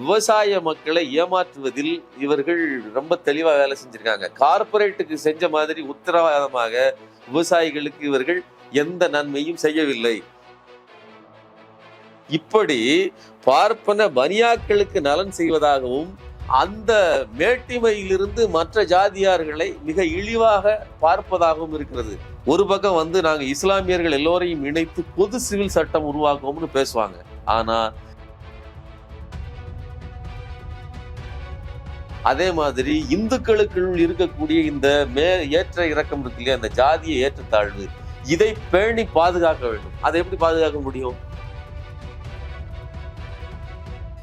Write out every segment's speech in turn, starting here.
விவசாய மக்களை ஏமாற்றுவதில் இவர்கள் ரொம்ப தெளிவா வேலை செஞ்சிருக்காங்க. கார்பரேட்டுக்கு செஞ்ச மாதிரி உத்தரவாதமாக விவசாயிகளுக்கு இவர்கள் எந்த நன்மையும் செய்யவில்லை. இப்படி பார்ப்பன பனியாக்களுக்கு நலன் செய்வதாகவும் அந்த மேட்டிமையிலிருந்து மற்ற ஜாதியார்களை மிக இழிவாக பார்ப்பதாகவும் இருக்கிறது. ஒரு பக்கம் வந்து நாங்க இஸ்லாமியர்கள் எல்லோரையும் இணைத்து பொது சிவில் சட்டம் உருவாக்குவோம்னு பேசுவாங்க. ஆனா அதே மாதிரி இந்துக்களுக்குள் இருக்கக்கூடிய இந்த மே ஏற்ற இறக்கம் இருக்கு இல்லையா? அந்த ஜாதிய ஏற்றத்தாழ்வு இதை பேணி பாதுகாக்க வேண்டும். அதை எப்படி பாதுகாக்க முடியும்?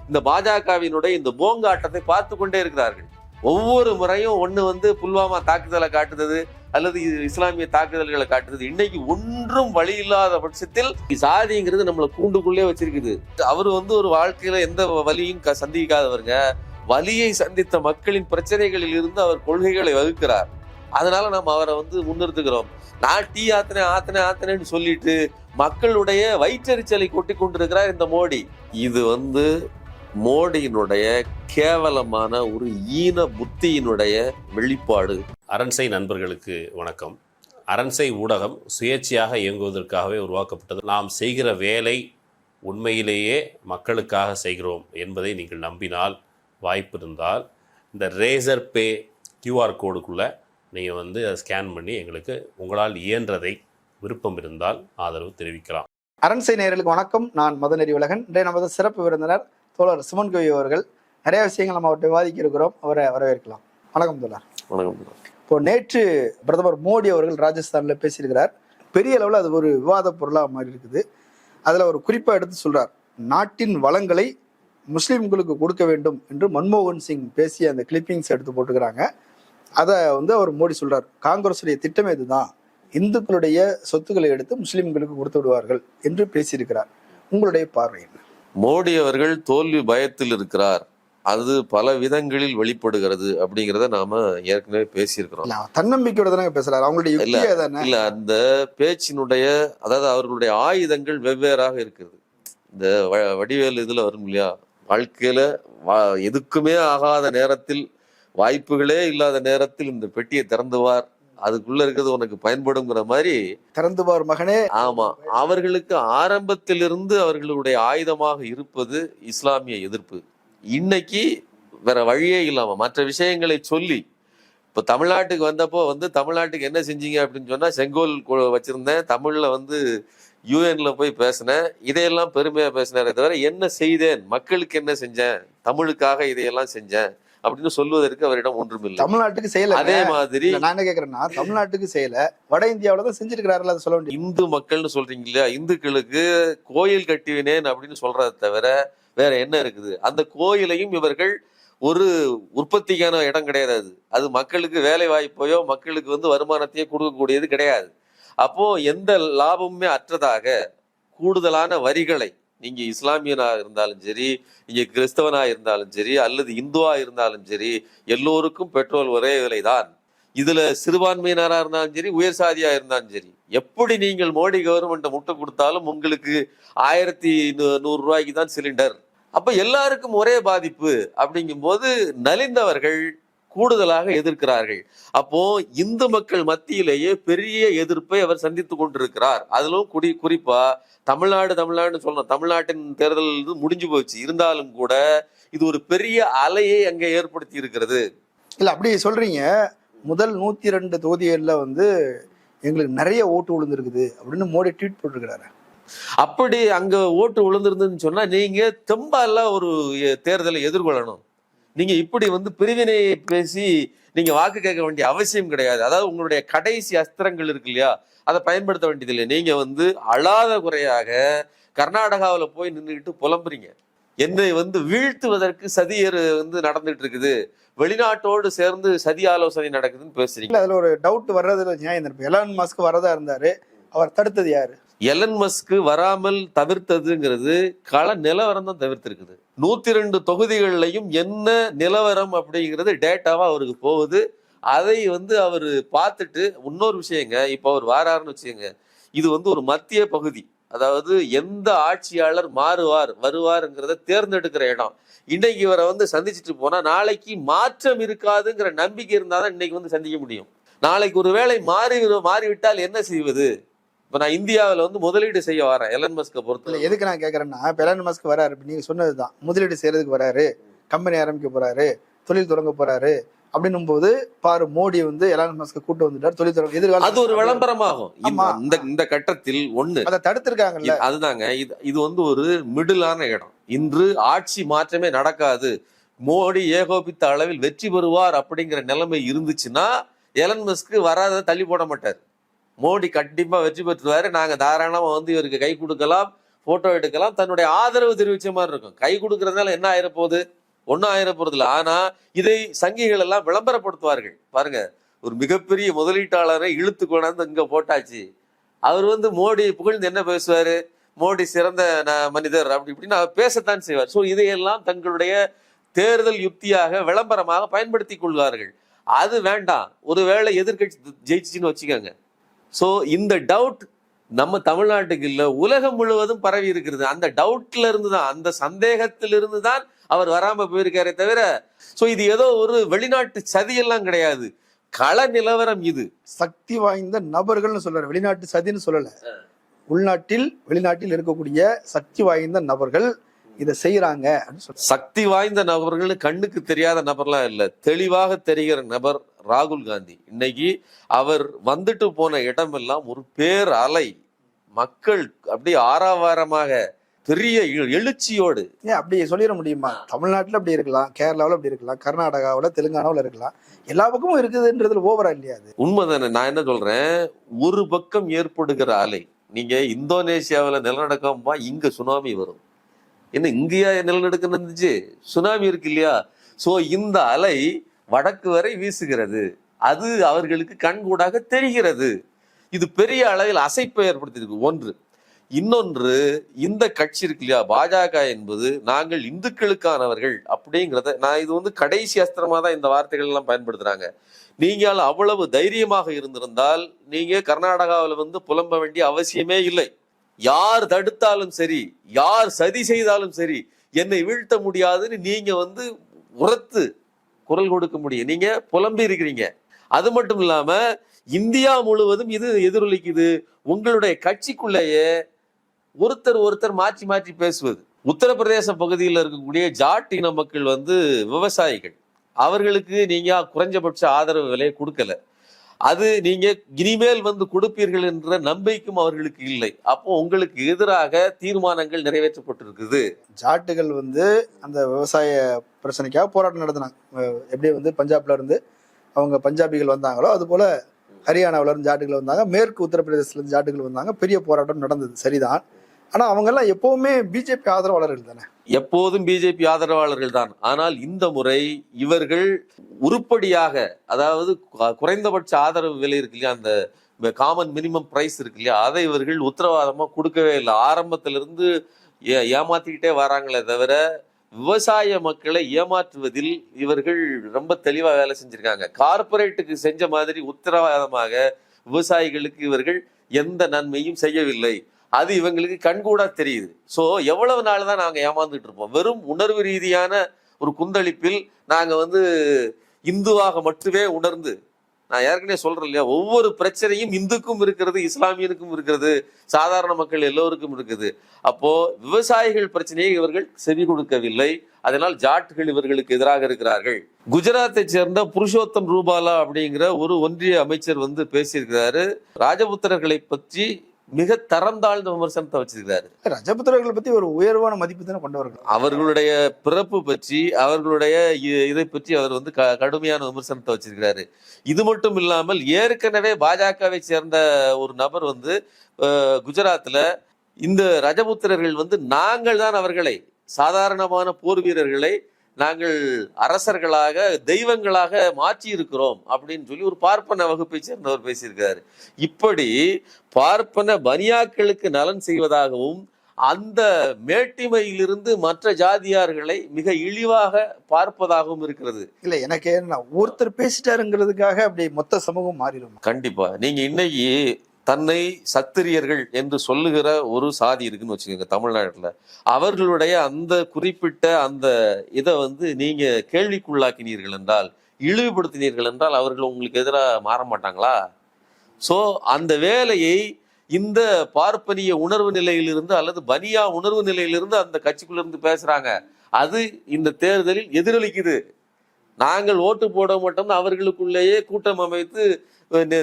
இந்த பாஜகவினுடைய இந்த போங்காட்டத்தை பார்த்து கொண்டே இருக்கிறார்கள். ஒவ்வொரு முறையும் ஒண்ணு வந்து புல்வாமா தாக்குதலை காட்டுறது அல்லது இஸ்லாமிய தாக்குதல்களை காட்டுறது இன்னைக்கு ஒன்றும் வழி இல்லாத பட்சத்தில் சாதிங்கிறது நம்மளை கூண்டுக்குள்ளே வச்சிருக்குது. அவர் வந்து ஒரு வாழ்க்கையில எந்த வழியும் க- சந்திக்காதவருங்க. வலியை சந்தித்த மக்களின் பிரச்சனைகளில் இருந்து அவர் கொள்கைகளை வகுக்கிறார். அதனால நம்ம அவரை வந்து முன்னிறுத்துகிறோம். நான் டீ ஆத்தினேன் ஆத்தினேன் ஆத்தினேன்னு சொல்லிட்டு மக்களுடைய வயிற்றெரிச்சலை கொட்டி கொண்டிருக்கிறார் இந்த மோடி. இது வந்து மோடியினுடைய கேவலமான ஒரு ஈன புத்தியினுடைய வெளிப்பாடு. அரண்சை நண்பர்களுக்கு வணக்கம். அரண்சை ஊடகம் சுயேட்சையாக இயங்குவதற்காகவே உருவாக்கப்பட்டது. நாம் செய்கிற வேலை உண்மையிலேயே மக்களுக்காக செய்கிறோம் என்பதை நீங்கள் நம்பினால் வாய்ப்பு இருந்தால் இந்த ரேசர் பே கியூஆர் கோடுக்குள்ளே நீங்கள் வந்து அதை ஸ்கேன் பண்ணி எங்களுக்கு உங்களால் இயன்றதை விருப்பம் இருந்தால் ஆதரவு தெரிவிக்கலாம். அரண்சை நேயர்களுக்கு வணக்கம். நான் மதநெறி உலகன் இன்றைய நமது சிறப்பு விருந்தினர் தோழர் சுமன் கோவி அவர்கள். நிறைய விஷயங்கள் நம்ம அவர்கிட்ட விவாதிக்க இருக்கிறோம். அவரை வரவேற்கலாம். வணக்கம் தோழர். வணக்கம் இப்போ நேற்று பிரதமர் மோடி அவர்கள் ராஜஸ்தான்ல பேசியிருக்கிறார். பெரிய அளவில் அது ஒரு விவாத பொருளாக மாறி இருக்குது அதில் ஒரு குறிப்பாக எடுத்து சொல்றார். நாட்டின் வளங்களை முஸ்லீம்களுக்கு கொடுக்க வேண்டும் என்று மன்மோகன் சிங் பேசிய அந்த கிளிப்பிங்ஸ் எடுத்து போட்டுக்கிறாங்க. அதை வந்து அவர் மோடி சொல்றார் காங்கிரஸுடைய திட்டமே இதுதான் இந்துக்களுடைய சொத்துக்களை எடுத்து முஸ்லிம்களுக்கு கொடுத்து விடுவார்கள் என்று பேசியிருக்கிறார். உங்களுடைய பார்வை என்ன? மோடி அவர்கள் தோல்வி பயத்தில் இருக்கிறார். அது பல விதங்களில் வெளிப்படுகிறது அப்படிங்கிறத நாம ஏற்கனவே பேசியிருக்கிறோம். தன்னம்பிக்கையோட தானே பேசுறாரு. அவங்களுடைய இல்ல அந்த பேச்சினுடைய அதாவது அவர்களுடைய ஆயுதங்கள் வெவ்வேறாக இருக்குது இந்த வடிவேல் இதுல வரும் இல்லையா? வாழ்க்கையில வா- எதுக்குமே ஆகாத நேரத்தில் வாய்ப்புகளே இல்லாத நேரத்தில் இந்த பெட்டியை திறந்துவார். அதுக்குள்ள இருக்கிறது உனக்கு பயன்படுங்கிற மாதிரி திறந்து பார் மகனே. ஆமா அவர்களுக்கு ஆரம்பத்திலிருந்து அவர்களுடைய ஆயுதமாக இருப்பது இஸ்லாமிய எதிர்ப்பு. இன்னைக்கு வேற வழியே இல்லாம மற்ற விஷயங்களை சொல்லி இப்ப தமிழ்நாட்டுக்கு வந்தப்போ வந்து தமிழ்நாட்டுக்கு என்ன செஞ்சீங்க அப்படின்னு சொன்னா செங்கோல் வச்சிருந்தேன். தமிழ்ல வந்து யூஎன்ல போய் பேசினேன். இதையெல்லாம் பெருமையா பேசினாரே தவிர என்ன செய்தேன்? மக்களுக்கு என்ன செஞ்சேன்? தமிழுக்காக இதையெல்லாம் செஞ்சேன். அப்படின்னு சொல்வதற்கு அவரிடம் ஒன்றுமில்லை. தமிழ்நாட்டுக்கு செய்யல. அதே மாதிரி இல்ல, நான் என்ன கேக்குறேன்னா தமிழ்நாட்டுக்கு செய்யல. வட இந்தியாவில தான் செஞ்சிருக்கிறாருல அதை சொல்ல வேண்டியது. இந்து மக்கள்னு சொல்றீங்க இல்லையா இந்துக்களுக்கு கோயில் கட்டிவினேன் அப்படின்னு சொல்றதை தவிர வேற என்ன இருக்குது? அந்த கோயிலையும் இவர்கள் ஒரு உற்பத்திக்கான இடம் கிடையாது அது. அது மக்களுக்கு வேலை வாய்ப்பையோ மக்களுக்கு வந்து வருமானத்தையோ கொடுக்கக்கூடியது கிடையாது. அப்போ எந்த லாபமுமே அற்றதாக கூடுதலான வரிகளை நீங்க இஸ்லாமியனா இருந்தாலும் சரி இங்க கிறிஸ்தவனா இருந்தாலும் சரி அல்லது இந்துவா இருந்தாலும் சரி எல்லோருக்கும் பெட்ரோல் ஒரே விலைதான். இதுல சிறுபான்மையினரா இருந்தாலும் சரி உயர் சாதியா இருந்தாலும் சரி எப்படி நீங்கள் மோடி கவர்மெண்ட் முட்டை கொடுத்தாலும் உங்களுக்கு ஆயிரத்தி நூ- நூறு ரூபாய்க்கு தான் சிலிண்டர் அப்ப எல்லாருக்கும் ஒரே பாதிப்பு அப்படிங்கும்போது நலிந்தவர்கள் கூடுதலாக எதிர்க்கிறார்கள். அப்போ இந்து மக்கள் மத்தியிலேயே பெரிய எதிர்ப்பை அவர் சந்தித்துக் கொண்டிருக்கிறார். அதிலும் குடி குறிப்பா தமிழ்நாடு தமிழ்நாடுன்னு சொல்லணும். தமிழ்நாட்டின் தேர்தல் இது முடிஞ்சு போச்சு. இருந்தாலும் கூட இது ஒரு பெரிய அலையை அங்கே ஏற்படுத்தி இருக்கிறது. இல்ல அப்படி சொல்றீங்க. முதல் நூத்தி ரெண்டு தொகுதிகள்ல வந்து எங்களுக்கு நிறைய ஓட்டு விழுந்திருக்குது அப்படின்னு மோடி ட்வீட் போட்டிருக்கிறாரு. அப்படி அங்க ஓட்டு விழுந்திருந்துன்னு சொன்னா நீங்க தெம்பால ஒரு தேர்தலை எதிர்கொள்ளணும். நீங்க இப்படி வந்து பிரிவினை பேசி நீங்க வாக்கு கேட்க வேண்டிய அவசியம் கிடையாது. அதாவது உங்களுடைய கடைசி அஸ்திரங்கள் இருக்கு இல்லையா? அதை பயன்படுத்த வேண்டியதில்லை நீங்க வந்து அழாத குறையாக கர்நாடகாவுல போய் நின்றுக்கிட்டு புலம்புறீங்க. என்னை வந்து வீழ்த்துவதற்கு சதியர் வந்து நடந்துட்டு இருக்குது. வெளிநாட்டோடு சேர்ந்து சதி ஆலோசனை நடக்குதுன்னு பேசுறீங்க. அதுல ஒரு டவுட் வர்றதுல நியாயம் இருக்கு. எலான் மாஸ்க் வரதா இருந்தாரு. அவர் தடுத்தது யாரு? எலன் மஸ்க் வராமல் தவிர்த்ததுங்கிறது கள நிலவரம் தான் தவிர்த்திருக்குது. நூத்தி ரெண்டு தொகுதிகள்லையும் என்ன நிலவரம் அப்படிங்கிறது டேட்டாவா அவருக்கு போகுது. அதை வந்து அவர் பார்த்துட்டு இன்னொரு விஷயங்க இப்போ அவர் வாராருன்னு வச்சுக்கோங்க. இது வந்து ஒரு மத்திய பகுதி. அதாவது எந்த ஆட்சியாளர் மாறுவார் வருவாருங்கிறத தேர்ந்தெடுக்கிற இடம். இன்னைக்கு இவரை வந்து சந்திச்சுட்டு போனா நாளைக்கு மாற்றம் இருக்காதுங்கிற நம்பிக்கை இருந்தாதான் இன்னைக்கு வந்து சந்திக்க முடியும். நாளைக்கு ஒரு வேளை மாறி மாறிவிட்டால் என்ன செய்வது? இப்ப நான் இந்தியாவில் வந்து முதலீடு செய்ய வரேன். எலன் மஸ்கை பொறுத்த எதுக்கு நான் கேக்குறேன்னா இப்ப எலான் மஸ்க் வராரு. இப்ப நீங்க சொன்னதுதான். முதலீடு செய்யறதுக்கு வராரு. கம்பெனி ஆரம்பிக்க போறாரு. தொழில் தொடங்க போறாரு. அப்படின்னும் போது பாரு மோடி வந்து எலான் மஸ்க கூட்டு வந்துட்டார். தொழில் தொடங்க எதிர்காலம் அது ஒரு விளம்பரமாகும். இந்த-. இந்த கட்டத்தில் ஒண்ணு. அதை தடுத்திருக்காங்கல்ல. அதுதாங்க. இது இது வந்து ஒரு மிடிலான இடம். இன்று ஆட்சி மாற்றமே நடக்காது. மோடி ஏகோபித்த அளவில் வெற்றி பெறுவார் அப்படிங்கிற நிலைமை இருந்துச்சுன்னா எலன் மஸ்க்கு வராத தள்ளி போட மாட்டார். மோடி கண்டிப்பா வெற்றி பெற்றுவாரு நாங்க தாராளமா வந்து இவருக்கு கை கொடுக்கலாம் போட்டோ எடுக்கலாம். தன்னுடைய ஆதரவு தெரிவிச்ச மாதிரி இருக்கும். கை கொடுக்கறதுனால என்ன ஆயிரப்போகுது ஒன்னும் ஆயிர போறது ஆனா இதை சங்கிகள் எல்லாம் விளம்பரப்படுத்துவார்கள். பாருங்க ஒரு மிகப்பெரிய முதலீட்டாளரை இழுத்து கொண்டாந்து இங்க போட்டாச்சு. அவர் வந்து மோடி புகழ்ந்து என்ன பேசுவாரு? மோடி சிறந்த மனிதர். அப்படி இப்படின்னு அவர் பேசத்தான் செய்வார். ஸோ இதையெல்லாம் தங்களுடைய தேர்தல் யுக்தியாக விளம்பரமாக பயன்படுத்தி கொள்வார்கள். அது வேண்டாம். ஒருவேளை எதிர்க்கட்சி ஜெயிச்சுன்னு வச்சுக்கோங்க. ஸோ இந்த டவுட் நம்ம தமிழ்நாட்டுக்கு இல்ல உலகம் முழுவதும் பரவி இருக்கிறது. அந்த டவுட்ல இருந்து தான் அந்த சந்தேகத்திலிருந்து தான் அவர் வராம போயிருக்காரே தவிர ஸோ இது ஏதோ ஒரு வெளிநாட்டு சதியெல்லாம் கிடையாது. கள நிலவரம் இது. சக்தி வாய்ந்த நபர்கள்னு சொல்றாரு. வெளிநாட்டு சதின்னு சொல்லல. உள்நாட்டில் வெளிநாட்டில் இருக்கக்கூடிய சக்தி வாய்ந்த நபர்கள் இதை செய்யறாங்க சக்தி வாய்ந்த நபர்கள் கண்ணுக்கு தெரியாத நபர்லாம் இல்ல. தெளிவாக தெரிகிற நபர் ராகுல் காந்தி. இன்னைக்கு அவர் வந்துட்டு போன இடமெல்லாம் ஒரு பேர் அலை மக்கள் அப்படியே ஆறாவாரமாக பெரிய எழு- எழுச்சியோடு. ஏன் அப்படி சொல்லிட முடியுமா? தமிழ்நாட்டுல அப்படி இருக்கலாம் கேரளாவுல அப்படி இருக்கலாம் கர்நாடகாவுல தெலுங்கானாவுல இருக்கலாம். எல்லா பக்கமும் இருக்குதுன்றதுல ஓவரா இல்லையா அது? உண்மைதானே? நான் என்ன சொல்றேன்? ஒரு பக்கம் ஏற்படுகிற அலை. நீங்க இந்தோனேசியாவுல நிலநடுக்கம்பா இங்க சுனாமி வரும். என்ன இங்கேயா நிலநடுக்கம் இருந்துச்சு சுனாமி இருக்கு இல்லையா? ஸோ இந்த அலை வடக்கு வரை வீசுகிறது. அது அவர்களுக்கு கண்கூடாக தெரிகிறது. இது பெரிய அளவில் அசைப்பை ஏற்படுத்தியிருக்கு. ஒன்று. இன்னொன்று இந்த கட்சி இருக்கு இல்லையா? பாஜக என்பது நாங்கள் இந்துக்களுக்கானவர்கள் அப்படிங்கிறத நான் இது வந்து கடைசி அஸ்திரமா தான் இந்த வார்த்தைகள் எல்லாம் பயன்படுத்துறாங்க. நீங்கள் அவ்வளவு தைரியமாக இருந்திருந்தால் நீங்க கர்நாடகாவில் வந்து புலம்ப வேண்டிய அவசியமே இல்லை. யார் தடுத்தாலும் சரி யார் சதி செய்தாலும் சரி என்னை வீழ்த்த முடியாதுன்னு நீங்க வந்து உரத்து குரல் கொடுக்க முடியும். நீங்க புலம்பி இருக்கிறீங்க. அது மட்டும் இல்லாம இந்தியா முழுவதும் இது எதிரொலிக்குது. உங்களுடைய கட்சிக்குள்ளேயே ஒருத்தர் ஒருத்தர் மாற்றி மாற்றி பேசுவது. உத்தரப்பிரதேச பகுதியில் இருக்கக்கூடிய ஜாட் இன மக்கள் வந்து விவசாயிகள். அவர்களுக்கு நீங்க குறைஞ்சபட்ச ஆதரவு விலையை கொடுக்கல. அது நீங்க இனிமேல் வந்து கொடுப்பீர்கள் என்ற நம்பிக்கையும் அவர்களுக்கு இல்லை. அப்போ உங்களுக்கு எதிராக தீர்மானங்கள் நிறைவேற்றப்பட்டிருக்குது. ஜாட்டுகள் வந்து அந்த விவசாய பிரச்சனைக்காக போராட்டம் நடத்தினாங்க. எப்படி வந்து பஞ்சாப்ல இருந்து அவங்க பஞ்சாபிகள் வந்தாங்களோ அது போல ஹரியானாவுல இருந்து ஜாட்டுகள் வந்தாங்க. மேற்கு உத்தரப்பிரதேசத்துல இருந்து ஜாட்டுகள் வந்தாங்க. பெரிய போராட்டம் நடந்தது. சரிதான். ஆனா அவங்க எல்லாம் எப்பவுமே பிஜேபி ஆதரவாளர்கள் தானே? எப்போதும் பிஜேபி ஆதரவாளர்கள் தான். ஆனால் இந்த முறை இவர்கள் உருப்படியாக அதாவது குறைந்தபட்ச ஆதரவு விலை இருக்கு இல்லையா அந்த காமன் மினிமம் பிரைஸ் இருக்கு இல்லையா அதை இவர்கள் உத்தரவாதமாக கொடுக்கவே இல்லை. ஆரம்பத்திலிருந்து ஏ- ஏமாத்திக்கிட்டே வராங்களே தவிர விவசாய மக்களை ஏமாற்றுவதில் இவர்கள் ரொம்ப தெளிவாக வேலை செஞ்சுருக்காங்க. கார்ப்பரேட்டுக்கு செஞ்ச மாதிரி உத்தரவாதமாக விவசாயிகளுக்கு இவர்கள் எந்த நன்மையும் செய்யவில்லை. அது இவங்களுக்கு கண்கூடா தெரியுது. ஸோ எவ்வளவு நாள் தான் நாங்கள் ஏமாந்துட்டு இருப்போம். வெறும் உணர்வு ரீதியான ஒரு குந்தளிப்பில் நாங்கள் வந்து இந்துவாக மட்டுமே உணர்ந்து நான் ஏற்கனவே சொல்றேன் இல்லையா ஒவ்வொரு பிரச்சனையும் இந்துக்கும் இருக்கிறது இஸ்லாமியனுக்கும் இருக்கிறது சாதாரண மக்கள் எல்லோருக்கும் இருக்குது. அப்போ விவசாயிகள் பிரச்சனையை இவர்கள் செவி கொடுக்கவில்லை. அதனால் ஜாட்டுகள் இவர்களுக்கு எதிராக இருக்கிறார்கள். குஜராத்தை சேர்ந்த புருஷோத்தம் ரூபாலா அப்படிங்கிற ஒரு ஒன்றிய அமைச்சர் வந்து பேசியிருக்கிறாரு. ராஜபுத்திரர்களை பற்றி மிக தரம் தாழ்ந்த விமர்சனத்தை வச்சிருக்கிறாரு. ரஜபுத்திரர்கள் பத்தி ஒரு உயர்வான மதிப்பு தானே கொண்டவர்கள். அவர்களுடைய பிறப்பு பற்றி அவர்களுடைய இதை பற்றி அவர் வந்து கடுமையான விமர்சனத்தை வச்சிருக்கிறாரு. இது மட்டும் இல்லாமல் ஏற்கனவே பாஜகவை சேர்ந்த ஒரு நபர் வந்து குஜராத்ல இந்த ரஜபுத்திரர்கள் வந்து நாங்கள் தான் அவர்களை சாதாரணமான போர் வீரர்களை நாங்கள் அரசர்களாக தெய்வங்களாக மாற்றி இருக்கிறோம் அப்படின்னு சொல்லி ஒரு பார்ப்பன வகுப்பை சேர்ந்தவர் பேசியிருக்காரு இப்படி பார்ப்பன பனியாக்களுக்கு நலன் செய்வதாகவும் அந்த மேட்டிமையிலிருந்து மற்ற ஜாதியார்களை மிக இழிவாக பார்ப்பதாகவும் இருக்கிறது. இல்ல எனக்கு என்ன ஒருத்தர் பேசிட்டாருங்கிறதுக்காக அப்படி மொத்த சமூகம் மாறிடும். கண்டிப்பா. நீங்க இன்னைக்கு தன்னை சத்திரியர்கள் என்று சொல்லுகிற ஒரு சாதி இருக்குன்னு வச்சுக்கோங்க தமிழ்நாட்டில். அவர்களுடைய அந்த குறிப்பிட்ட அந்த இதை வந்து நீங்க கேள்விக்குள்ளாக்கினீர்கள் என்றால் இழிவுபடுத்தினீர்கள் என்றால் அவர்கள் உங்களுக்கு எதிராக மாற மாட்டாங்களா? ஸோ அந்த வேலையை இந்த பார்ப்பனிய உணர்வு நிலையிலிருந்து அல்லது பனியா உணர்வு நிலையிலிருந்து அந்த கட்சிக்குள்ள இருந்து பேசுறாங்க. அது இந்த தேர்தலில் எதிரொலிக்குது. நாங்கள் ஓட்டு போட மாட்டோம்னு அவர்களுக்குள்ளேயே கூட்டம் அமைத்து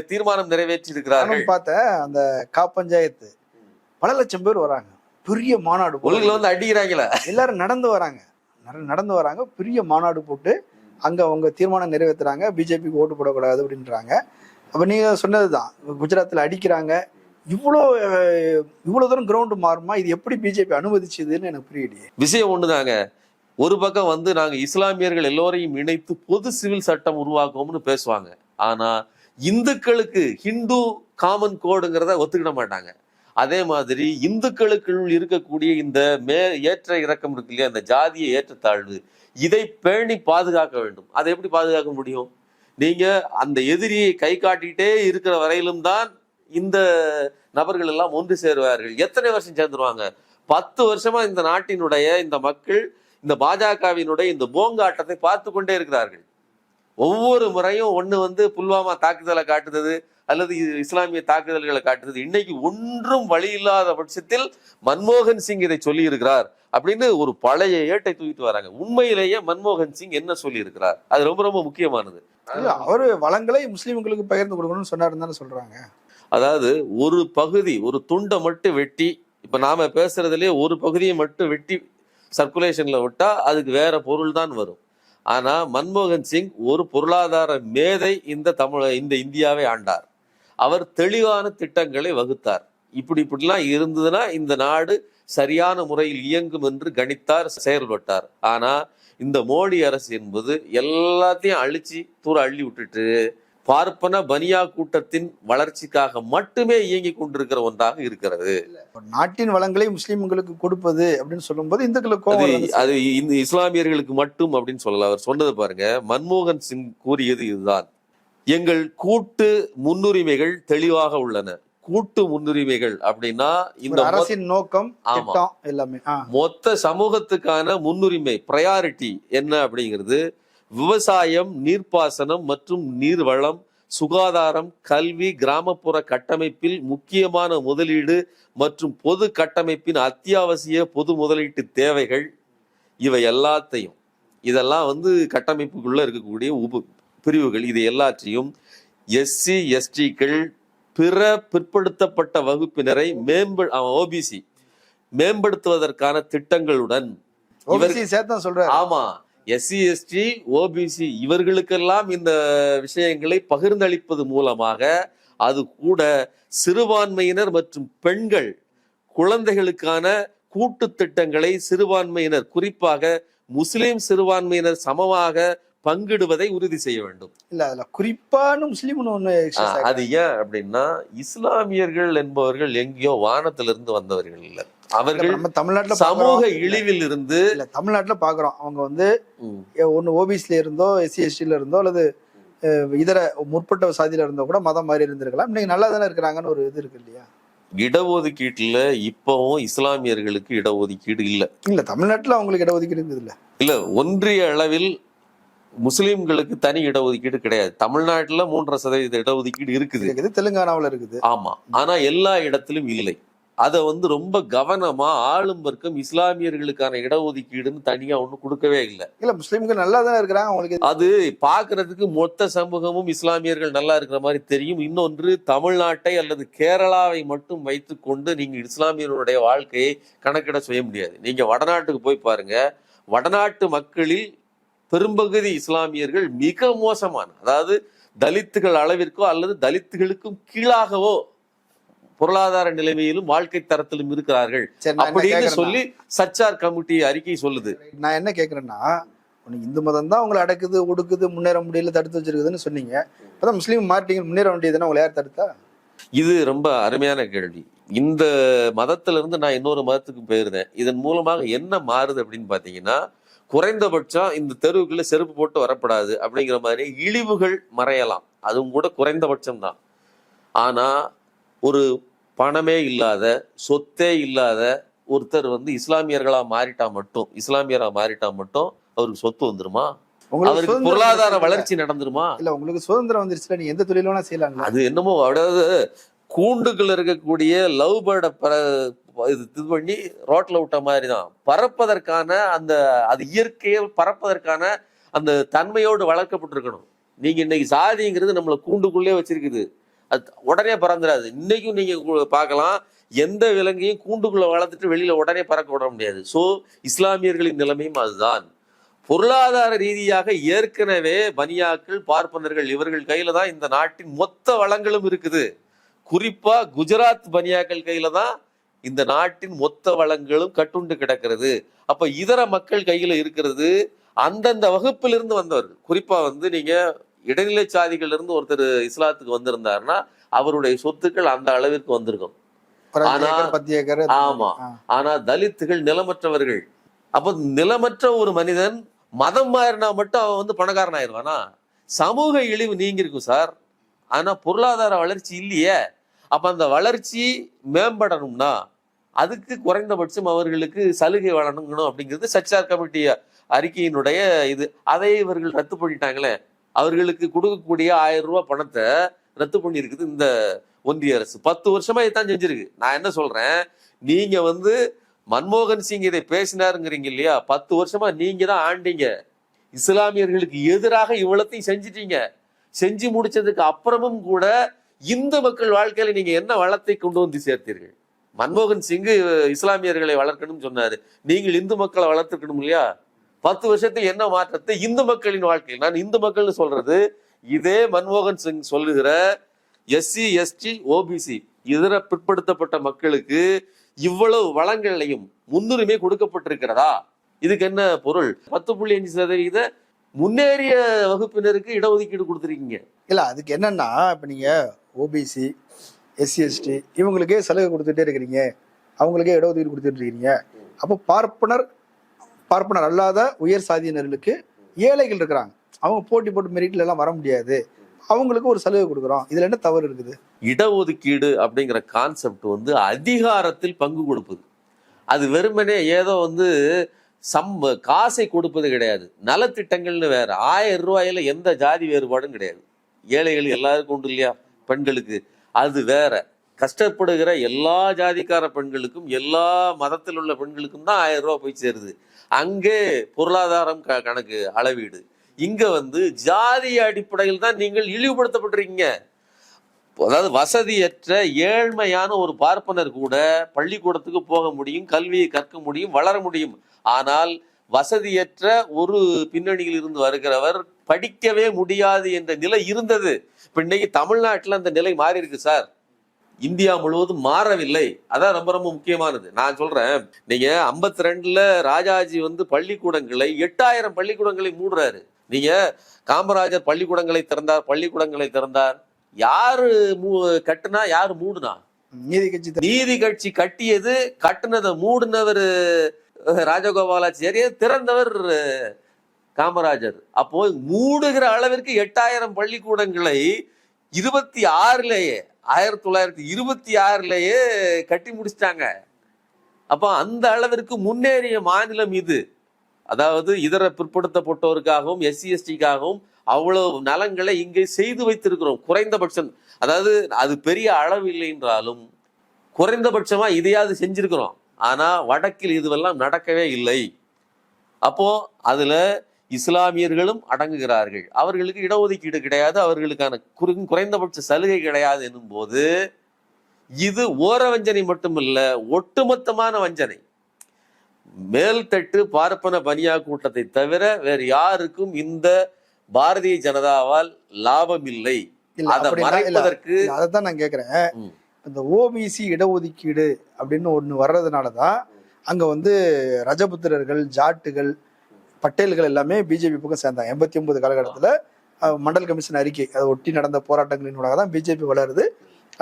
தீர்மானம் நிறைவேற்றி இருக்கிறார்கள் நானும் பார்த்தேன் அந்த கா பஞ்சாயத்து. பல லட்சம் பேர் வராங்க. பெரிய மாநாடு. ஒழுங்குல வந்து அடிக்கிறாங்களே. எல்லாரும் நடந்து வராங்க. நட- நடந்து வராங்க. பெரிய மாநாடு போட்டு அங்க அவங்க தீர்மானம் நிறைவேத்துறாங்க. பிஜேபிக்கு ஓட்டு போடக்கூடாது அப்படின்றாங்க. அப்போ நீங்க சொன்னதுதான் குஜராத்தில் அடிக்கிறாங்க. இவ்வளோ இவ்வளோ தூரம் கிரவுண்டு மாறுமா? இது எப்படி பிஜேபி அனுமதிச்சதுன்னு எனக்கு புரியலையே. விஷயம் ஒன்றுதாங்க ஒரு பக்கம் வந்து நாங்கள் இஸ்லாமியர்கள் எல்லோரையும் இணைத்து பொது சிவில் சட்டம் உருவாக்குவோம்னு பேசுவாங்க. ஆனால் இந்துக்களுக்கு ஹிந்து காமன் கோடுங்கிறத ஒத்துக்கிட மாட்டாங்க. அதே மாதிரி இந்துக்களுக்குள் இருக்கக்கூடிய இந்த மே ஏற்ற இறக்கம் இருக்கு இல்லையா? இந்த ஜாதிய ஏற்றத்தாழ்வு இதை பேணி பாதுகாக்க வேண்டும். அதை எப்படி பாதுகாக்க முடியும்? நீங்க அந்த எதிரியை கை காட்டிட்டே இருக்கிற வரையிலும் தான் இந்த நபர்கள் எல்லாம் ஒன்று சேருவார்கள். எத்தனை வருஷம் சேர்ந்துருவாங்க? பத்து வருஷமா இந்த நாட்டினுடைய இந்த மக்கள் இந்த பாஜகவினுடைய இந்த போங்காட்டத்தை பார்த்து கொண்டே இருக்கிறார்கள். ஒவ்வொரு முறையும் ஒன்று வந்து புல்வாமா தாக்குதலை காட்டுறது அல்லது இஸ்லாமிய தாக்குதல்களை காட்டுறது. இன்னைக்கு ஒன்றும் வழி இல்லாத பட்சத்தில் மன்மோகன் சிங் இதை சொல்லி இருக்கிறார் அப்படின்னு ஒரு பழைய ஏட்டை தூக்கிட்டு வராங்க. உண்மையிலேயே மன்மோகன் சிங் என்ன சொல்லி இருக்கிறார் அது ரொம்ப ரொம்ப முக்கியமானது. அவரு வளங்களை முஸ்லீம்களுக்கு பகிர்ந்து கொடுக்கணும்னு சொன்னாருன்னு தானே சொல்றாங்க. அதாவது ஒரு பகுதி ஒரு துண்டை மட்டும் வெட்டி இப்ப நாம பேசுறதுலயே ஒரு பகுதியை மட்டும் வெட்டி சர்க்குலேஷன்ல விட்டா அதுக்கு வேற பொருள் தான் வரும். ஆனா மன்மோகன் சிங் ஒரு பொருளாதார மேதை இந்த தமிழ இந்த இந்தியாவை ஆண்டார். அவர் தெளிவான திட்டங்களை வகுத்தார். இப்படி இப்படிலாம் இருந்ததுன்னா இந்த நாடு சரியான முறையில் இயங்கும் என்று கணித்தார் செயல்பட்டார். ஆனா இந்த மோடி அரசு என்பது எல்லாத்தையும் அழிச்சு தூர அள்ளி விட்டுட்டு பார்ப்பன பனியா கூட்டத்தின் வளர்ச்சிக்காக மட்டுமே இயங்கி கொண்டிருக்கிற ஒன்றாக இருக்கிறது. நாட்டின் வளங்களை முஸ்லீம்களுக்கு கொடுப்பது அப்படின்னு சொல்லும்போது இந்துக்களுக்கு அது இந்த இஸ்லாமியர்களுக்கு மட்டும் அப்படின்னு சொல்லல. அவர் சொன்னது பாருங்க மன்மோகன் சிங் கூறியது இதுதான். எங்கள் கூட்டு முன்னுரிமைகள் தெளிவாக உள்ளன. கூட்டு முன்னுரிமைகள் அப்படின்னா இந்த அரசின் நோக்கம் எல்லாமே. மொத்த சமூகத்துக்கான முன்னுரிமை ப்ரையாரிட்டி என்ன அப்படிங்கிறது விவசாயம் நீர்ப்பாசனம் மற்றும் நீர்வளம் சுகாதாரம் கல்வி கிராமப்புற கட்டமைப்பில் முக்கியமான முதலீடு மற்றும் பொது கட்டமைப்பின் அத்தியாவசிய பொது முதலீட்டு தேவைகள் இவை எல்லாத்தையும். இதெல்லாம் வந்து கட்டமைப்புக்குள்ள இருக்கக்கூடிய உப பிரிவுகள் இது எல்லாத்தையும் எஸ்சி எஸ்டிக்கள் பிற பிற்படுத்தப்பட்ட வகுப்பினரை மேம்ப ஓபிசி மேம்படுத்துவதற்கான திட்டங்களுடன் ஆமா எஸ்சி எஸ்டி ஓபிசி இவர்களுக்கெல்லாம் இந்த விஷயங்களை பகிர்ந்தளிப்பது மூலமாக அது கூட சிறுபான்மையினர் மற்றும் பெண்கள் குழந்தைகளுக்கான கூட்டு திட்டங்களை சிறுபான்மையினர் குறிப்பாக முஸ்லிம் சிறுபான்மையினர் சமமாக பங்கிடுவதை உறுதி செய்ய வேண்டும். இல்ல அதுல குறிப்பான முஸ்லீம்னு ஒண்ணு. அது ஏன் அப்படின்னா இஸ்லாமியர்கள் என்பவர்கள் எங்கேயோ வானத்திலிருந்து வந்தவர்கள் இல்ல. அவர்கள் நம்ம தமிழ்நாட்டுல சமூக. இழிவில் இருந்து இல்ல தமிழ்நாட்டுல பாக்குறோம். அவங்க வந்து ஒன்னு ஓபிசில இருந்தோ எஸ்சி எஸ்டில இருந்தோ அல்லது இதர முற்பட்ட சாதியில இருந்தோ கூட மதம் மாறி இருந்திருக்கலாம். இன்னைக்கு நல்லா தானே இருக்கிறாங்கன்னு ஒரு இது இருக்கு இல்லையா? இடஒதுக்கீட்டுல இப்பவும் இஸ்லாமியர்களுக்கு இடஒதுக்கீடு இல்ல. இல்ல தமிழ்நாட்டுல அவங்களுக்கு இடஒதுக்கீடு இருந்தது இல்ல. இல்ல ஒன்றிய அளவில் முஸ்லிம்களுக்கு தனி இடஒதுக்கீடு கிடையாது. தமிழ்நாட்டுல மூன்றரை சதவீத இடஒதுக்கீடு இருக்குது. தெலுங்கானாவுல இருக்குது. ஆமா. ஆனா எல்லா இடத்திலும் இல்லை. அத வந்து ரொம்ப கவனமா ஆளும் வர்க்கம் இஸ்லாமியர்களுக்கான இடஒதுக்கீடுன்னு தனியா ஒண்ணு கொடுக்கவே இல்லை. இல்ல முஸ்லீம்கள் நல்லா தானே இருக்கிறாங்க. அவங்களுக்கு அது பாக்குறதுக்கு மொத்த சமூகமும் இஸ்லாமியர்கள் நல்லா இருக்கிற மாதிரி தெரியும். இன்னொன்று தமிழ்நாட்டை அல்லது கேரளாவை மட்டும் வைத்துக்கொண்டு நீங்க இஸ்லாமியர்களுடைய வாழ்க்கையை கணக்கிட செய்ய முடியாது. நீங்க வடநாட்டுக்கு போய் பாருங்க. வடநாட்டு மக்களில் பெரும்பகுதி இஸ்லாமியர்கள் மிக மோசமான அதாவது தலித்துகள் அளவிற்கோ அல்லது தலித்துகளுக்கும் கீழாகவோ பொருளாதார நிலைமையிலும் வாழ்க்கை தரத்திலும் இருக்கிறார்கள். அப்படின்னு சொல்லி சச்சார் கமிட்டி அறிக்கை சொல்லுது. நான் என்ன கேக்குறேன்னா உனக்கு இந்து மதம் தான் உங்களை அடக்குது ஒடுக்குது முன்னேற முடியல தடுத்து வச்சிருக்குதுன்னு சொன்னீங்க. இப்பதான் முஸ்லீம் மார்ட்டிங்க முன்னேற வேண்டியதுன்னா உங்களை யார் தடுத்தா? இது ரொம்ப அருமையான கேள்வி. இந்த மதத்துல இருந்து நான் இன்னொரு மதத்துக்கு போயிருந்தேன். இதன் மூலமாக என்ன மாறுது அப்படின்னு பாத்தீங்கன்னா குறைந்தபட்சம் இந்த தெருவுக்குள்ள செருப்பு போட்டு வரப்படாது அப்படிங்கிற மாதிரி இழிவுகள் மறையலாம். அதுவும் கூட குறைந்தபட்சம் தான் ஆனா ஒரு பணமே இல்லாத சொத்தே இல்லாத ஒருத்தர் வந்து இஸ்லாமியர்களா மாறிட்டா மட்டும் இஸ்லாமியரா மாறிட்டா மட்டும் அவருக்கு சொத்து வந்துருமா? அவருக்கு பொருளாதார? வளர்ச்சி நடந்துருமா? இல்ல உங்களுக்கு சுதந்திரம் வந்துருச்சுல நீங்க எந்த தொழில் வேணா செய்யலாங்களா அது என்னமோ அதாவது கூண்டுக்குள்ள இருக்கக்கூடிய லவ் பேர்டை இது இது பண்ணி ரோட்டில் விட்ட மாதிரி தான் பறப்பதற்கான அந்த அது இயற்கையை பறப்பதற்கான அந்த தன்மையோடு வளர்க்கப்பட்டிருக்கணும். நீங்கள் இன்னைக்கு சாதிங்கிறது நம்மளை கூண்டுக்குள்ளே வச்சிருக்குது. அது உடனே பறந்துடாது இன்னைக்கும் நீங்கள் பார்க்கலாம் எந்த விலங்கையும் கூண்டுக்குள்ளே வளர்த்துட்டு வெளியில் உடனே பறக்க விட முடியாது. ஸோ இஸ்லாமியர்களின் நிலைமையும் அதுதான். பொருளாதார ரீதியாக ஏற்கனவே பனியாக்கள் பார்ப்பனர்கள் இவர்கள் கையில் தான் இந்த நாட்டின் மொத்த வளங்களும் இருக்குது. குறிப்பாக குஜராத் பனியாக்கள் கையில் தான் இந்த நாட்டின் மொத்த வளங்களும் கட்டுண்டு கிடக்கிறது. அப்ப இதர மக்கள் கையில இருக்கிறது அந்தந்த வகுப்பிலிருந்து வந்தவர்கள். குறிப்பா வந்து நீங்க இடைநிலை சாதிகள் இருந்து ஒருத்தர் இஸ்லாத்துக்கு வந்திருந்தாருன்னா அவருடைய சொத்துக்கள் அந்த அளவிற்கு வந்திருக்கும். ஆனா- ஆமா. ஆனா தலித்துகள் நிலமற்றவர்கள். அப்ப நிலமற்ற ஒரு மனிதன் மதம் மாறினா மட்டும் அவன் வந்து பணக்காரன் ஆயிடுவானா? சமூக இழிவு நீங்கி இருக்கும் சார். ஆனா பொருளாதார வளர்ச்சி இல்லையே. அப்போ அந்த வளர்ச்சி மேம்படணும்னா அதுக்கு குறைந்தபட்சம் அவர்களுக்கு சலுகை வழங்கணும் அப்படிங்கிறது சச்சார் கமிட்டி அறிக்கையினுடைய இது. அதை இவர்கள் ரத்து பண்ணிட்டாங்களே. அவர்களுக்கு கொடுக்கக்கூடிய ஆயிரம் ரூபாய் பணத்தை ரத்து பண்ணியிருக்குது இந்த ஒன்றிய அரசு. பத்து வருஷமா இதான் செஞ்சிருக்கு. நான் என்ன சொல்றேன்? நீங்க வந்து மன்மோகன் சிங் இதை பேசினாருங்கிறீங்க இல்லையா? பத்து வருஷமா நீங்க தான் ஆண்டீங்க. இஸ்லாமியர்களுக்கு எதிராக இவ்வளத்தையும் செஞ்சிட்டீங்க. செஞ்சு முடிச்சதுக்கு அப்புறமும் கூட இந்து மக்கள் வாழ்க்கையில நீங்க என்ன வளத்தை கொண்டு வந்து சேர்த்தீர்கள்? மன்மோகன் சிங்கு இஸ்லாமியர்களை வளர்க்கணும்னு சொன்னாரு. நீங்கள் இந்து மக்களை வளர்த்துக்கணும் இல்லையா? பத்து வருஷத்தில் என்ன மாற்றத்தை? இந்து மக்களின் வாழ்க்கையில். நான் இந்து மக்கள்னு சொல்றது இதே மன்மோகன் சிங் சொல்லுகிற எஸ்சி எஸ்டி ஓபிசி இதர பிற்படுத்தப்பட்ட மக்களுக்கு இவ்வளவு வளங்களையும் முன்னுரிமை கொடுக்கப்பட்டிருக்கிறதா? இதுக்கு என்ன பொருள்? பத்து புள்ளி அஞ்சு சதவீத முன்னேறிய வகுப்பினருக்கு இடஒதுக்கீடு கொடுத்துருக்கீங்க. இல்ல அதுக்கு என்னன்னா இப்ப நீங்க ஓபிசி எஸ்சிஎஸ்டி இவங்களுக்கே சலுகை கொடுத்துட்டே இருக்கிறீங்க. அவங்களுக்கே இடஒதுக்கீடு கொடுத்துட்டு இருக்கிறீங்க அப்போ பார்ப்பனர் பார்ப்பனர் அல்லாத உயர் சாதியினர்களுக்கு ஏழைகள் இருக்கிறாங்க. அவங்க போட்டி போட்டு மெரிட்ல எல்லாம் வர முடியாது. அவங்களுக்கு ஒரு சலுகை கொடுக்குறோம். இதுல என்ன தவறு இருக்குது? இடஒதுக்கீடு அப்படிங்கிற கான்செப்ட் வந்து அதிகாரத்தில் பங்கு கொடுப்பது. அது வெறுமனே ஏதோ வந்து சம் காசை கொடுப்பது கிடையாது. நலத்திட்டங்கள்னு வேற. ஆயிரம் ரூபாயில எந்த ஜாதி வேறுபாடும் கிடையாது. ஏழைகள் எல்லாருக்கும் உண்டு இல்லையா? பெண்களுக்கு. அது வேற. கஷ்டப்படுகிற எல்லா ஜாதிக்கார பெண்களுக்கும் எல்லா மதத்தில் உள்ள பெண்களுக்கும் தான் ஆயிரம் ரூபாய் போய் சேருது. அங்கே பொருளாதாரம் க- கணக்கு அளவீடு. இங்கே வந்து ஜாதி அடிப்படையில் தான் நீங்கள் இழிவுபடுத்தப்பட்டிருக்கீங்க. அதாவது வசதியற்ற ஏழ்மையான ஒரு பார்ப்பனர் கூட பள்ளிக்கூடத்துக்கு போக முடியும் கல்வியை கற்க முடியும் வளர முடியும். ஆனால் வசதியற்ற ஒரு பின்னணியில் இருந்து வருகிறவர் படிக்கவே முடியாது என்ற நிலை இருந்தது. இப்ப இன்னைக்கு தமிழ்நாட்டுல அந்த நிலை மாறி இருக்கு சார். இந்தியா முழுவதும் மாறவில்லை. அதான் ரொம்ப ரொம்ப முக்கியமானது. நான் சொல்றேன் நீங்க 52 ரெண்டுல ராஜாஜி வந்து பள்ளிக்கூடங்களை எட்டாயிரம் பள்ளிக்கூடங்களை மூடுறாரு. நீங்க காமராஜர் பள்ளிக்கூடங்களை திறந்தார் பள்ளிக்கூடங்களை திறந்தார். யாரு கட்டுனா யாரு மூடுனா? நீதி கட்சி நீதி கட்சி கட்டியது கட்டுனதை மூடுனவர் ராஜகோபாலாச்சாரிய திறந்தவர் காமராஜர். அப்போ மூடுகிற அளவிற்கு எட்டாயிரம் பள்ளிக்கூடங்களை இருபத்தி ஆறுலயே ஆயிரத்தி தொள்ளாயிரத்தி இருபத்தி ஆறுலயே கட்டி முடிச்சிட்டாங்க. அப்போ அந்த அளவிற்கு முன்னேறிய மாநிலம் இது. அதாவது இதர பிற்படுத்தப்பட்டோருக்காகவும் எஸ்சி எஸ்டிக்காகவும் அவ்வளவு நலங்களை இங்கே செய்து வைத்திருக்கிறோம். குறைந்தபட்சம் அதாவது அது பெரிய அளவு இல்லை என்றாலும் குறைந்தபட்சமா இதையாவது செஞ்சிருக்கிறோம். ஆனா வடக்கில் இதுவெல்லாம் நடக்கவே இல்லை. அப்போ அதுல இஸ்லாமியர்களும் அடங்குகிறார்கள். அவர்களுக்கு இடஒதுக்கீடு கிடையாது அவர்களுக்கான குறு- குறைந்தபட்ச சலுகை கிடையாது என்னும் போது இது ஓர வஞ்சனை மட்டுமல்ல ஒட்டுமொத்தமான வஞ்சனை. மேல்தட்டு பார்ப்பன பனியா கூட்டத்தை தவிர வேறு யாருக்கும் இந்த பாரதிய ஜனதாவால் லாபம் இல்லை அதை மறைப்பதற்கு அதைத்தான் நான் கேக்குறேன். ம். இந்த ஓபிசி இடஒதுக்கீடு அப்படின்னு ஒன்று வர்றதுனால தான் அங்கே வந்து ரஜபுத்திரர்கள் ஜாட்டுகள் பட்டேல்கள் எல்லாமே பிஜேபி பக்கம் சேர்ந்தாங்க. எண்பத்தி ஒன்பது காலகட்டத்தில் மண்டல் கமிஷன் அறிக்கை அதை ஒட்டி நடந்த போராட்டங்களினூடாக தான் பிஜேபி வளருது.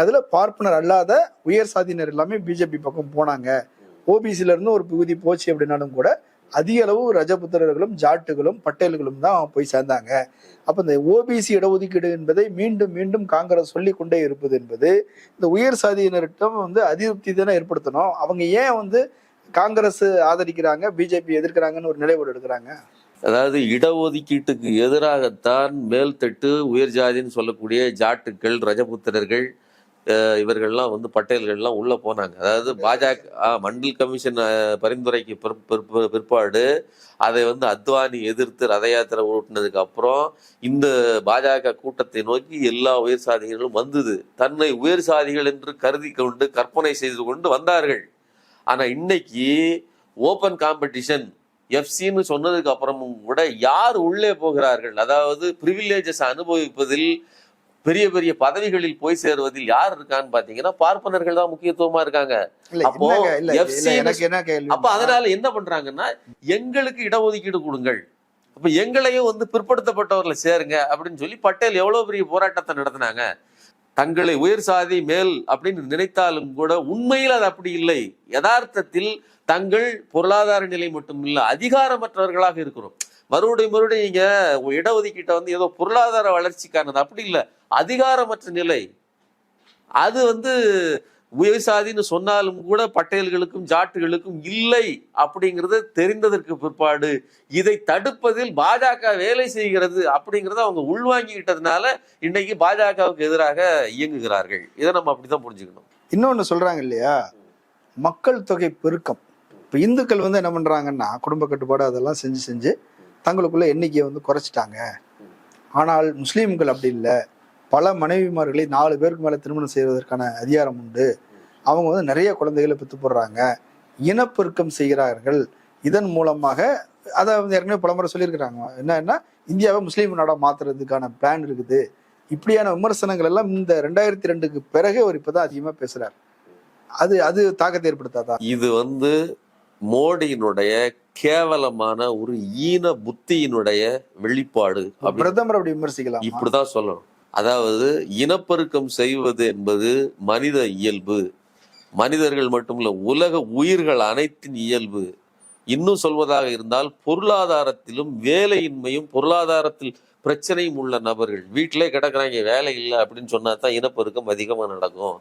அதில் பார்ப்பனர் அல்லாத உயர் சாதியினர் எல்லாமே பிஜேபி பக்கம் போனாங்க. ஓபிசில இருந்து ஒரு பகுதி போச்சு அப்படின்னாலும் கூட அதிக அளவு ரஜபுத்திரர்களும் ஜாட்டுகளும் பட்டேல்களும் தான் போய் சேர்ந்தாங்க. அப்ப இந்த ஓபிசி இடஒதுக்கீடு என்பதை மீண்டும் மீண்டும் காங்கிரஸ் சொல்லி கொண்டே இருப்பது என்பது இந்த உயர் சாதியினரிடம் வந்து அதிருப்தி தானே ஏற்படுத்தணும். அவங்க ஏன் வந்து காங்கிரஸ் ஆதரிக்கிறாங்க பிஜேபி எதிர்க்கிறாங்கன்னு ஒரு நிலைப்பாடு எடுக்கிறாங்க? அதாவது இடஒதுக்கீட்டுக்கு எதிராகத்தான் மேல்தட்டு உயர் ஜாதின்னு சொல்லக்கூடிய ஜாட்டுக்கள் ரஜபுத்திரர்கள் இவர்கள்லாம் வந்து பட்டேல்கள்லாம் உள்ளே போனாங்க. அதாவது பாஜக மண்டல் கமிஷன் பரிந்துரைக்கு பிற்- பிற்பாடு அதை வந்து அத்வானி எதிர்த்து ரத யாத்திரை ஓட்டினதுக்கு அப்புறம் இந்த பாஜக கூட்டத்தை நோக்கி எல்லா உயர் சாதிகளும் வந்தது. தன்னை உயர் சாதிகள் என்று கருதி கொண்டு கற்பனை செய்து கொண்டு வந்தார்கள். ஆனால் இன்னைக்கு ஓப்பன் காம்படிஷன் எஃப்சின்னு சொன்னதுக்கு அப்புறமும் கூட யார் உள்ளே போகிறார்கள்? அதாவது பிரிவிலேஜஸ் அனுபவிப்பதில் பெரிய பெரிய பதவிகளில் போய் சேருவதில் யார் இருக்கான்னு பாத்தீங்கன்னா பார்ப்பனர்கள் தான் முக்கியத்துவமா இருக்காங்க. அப்போ அப்ப அதனால என்ன பண்றாங்கன்னா எங்களுக்கு இடஒதுக்கீடு கொடுங்கள். அப்ப எங்களையும் வந்து பிற்படுத்தப்பட்டவர்களை சேருங்க அப்படின்னு சொல்லி பட்டேல் எவ்வளவு பெரிய போராட்டத்தை நடத்தினாங்க? தங்களை உயர் சாதி மேல் அப்படின்னு நினைத்தாலும் கூட உண்மையில் அது அப்படி இல்லை. யதார்த்தத்தில் தங்கள் பொருளாதார நிலை மட்டும் இல்ல அதிகாரமற்றவர்களாக இருக்கிறோம். மறுபடியும் மறுபடியும் நீங்க இடஒதுக்கீட்டை வந்து ஏதோ பொருளாதார வளர்ச்சிக்கானது அப்படி இல்லை. அதிகாரமற்ற நிலை. அது வந்து உயர்சாதின்னு சொன்னாலும் கூட பட்டேல்களுக்கும் ஜாட்டுகளுக்கும் இல்லை அப்படிங்கிறது தெரிந்ததற்கு பிற்பாடு இதை தடுப்பதில் பாஜக வேலை செய்கிறது அப்படிங்கிறத அவங்க உள்வாங்கிக்கிட்டதுனால இன்னைக்கு பாஜகவுக்கு எதிராக இயங்குகிறார்கள். இதை நம்ம அப்படிதான் புரிஞ்சுக்கணும். இன்னொன்று சொல்றாங்க இல்லையா? மக்கள் தொகை பெருக்கம். இப்போ இந்துக்கள் வந்து என்ன பண்ணுறாங்கன்னா குடும்ப கட்டுப்பாடு அதெல்லாம் செஞ்சு செஞ்சு தங்களுக்குள்ள எண்ணிக்கையை வந்து குறைச்சிட்டாங்க. ஆனால் முஸ்லீம்கள் அப்படி இல்லை. பல மனைவிமார்களை நாலு பேருக்கு மேல திருமணம் செய்வதற்கான அதிகாரம் உண்டு. அவங்க வந்து நிறைய குழந்தைகளை பெற்று போடுறாங்க. இனப்பெருக்கம் செய்கிறார்கள். இதன் மூலமாக அதை வந்து ஏற்கனவே பலமுறை சொல்லியிருக்கிறாங்க. என்னன்னா இந்தியாவை முஸ்லீம் நாடா மாத்துறதுக்கான பிளான் இருக்குது. இப்படியான விமர்சனங்கள் எல்லாம் இந்த ரெண்டாயிரத்தி ரெண்டுக்கு பிறகு அவர் இப்பதான் அதிகமா பேசுறாரு. அது அது தாக்கத்தை ஏற்படுத்தாதா? இது வந்து மோடியினுடைய கேவலமான ஒரு ஈன புத்தியினுடைய வெளிப்பாடு. பிரதமர் அப்படி விமர்சிக்கலாம்? இப்படிதான் சொல்லணும். அதாவது இனப்பெருக்கம் செய்வது என்பது மனித இயல்பு. மனிதர்கள் மட்டுமல்ல உலக உயிர்கள் அனைத்தின் இயல்பு. இன்னும் சொல்வதாக இருந்தால் பொருளாதாரத்திலும் வேலையின்மையும் பொருளாதாரத்தில் பிரச்சனையும் உள்ள நபர்கள். வீட்டிலே கிடக்குறாங்க வேலை இல்லை அப்படின்னு சொன்னா தான் இனப்பெருக்கம் அதிகமாக நடக்கும்.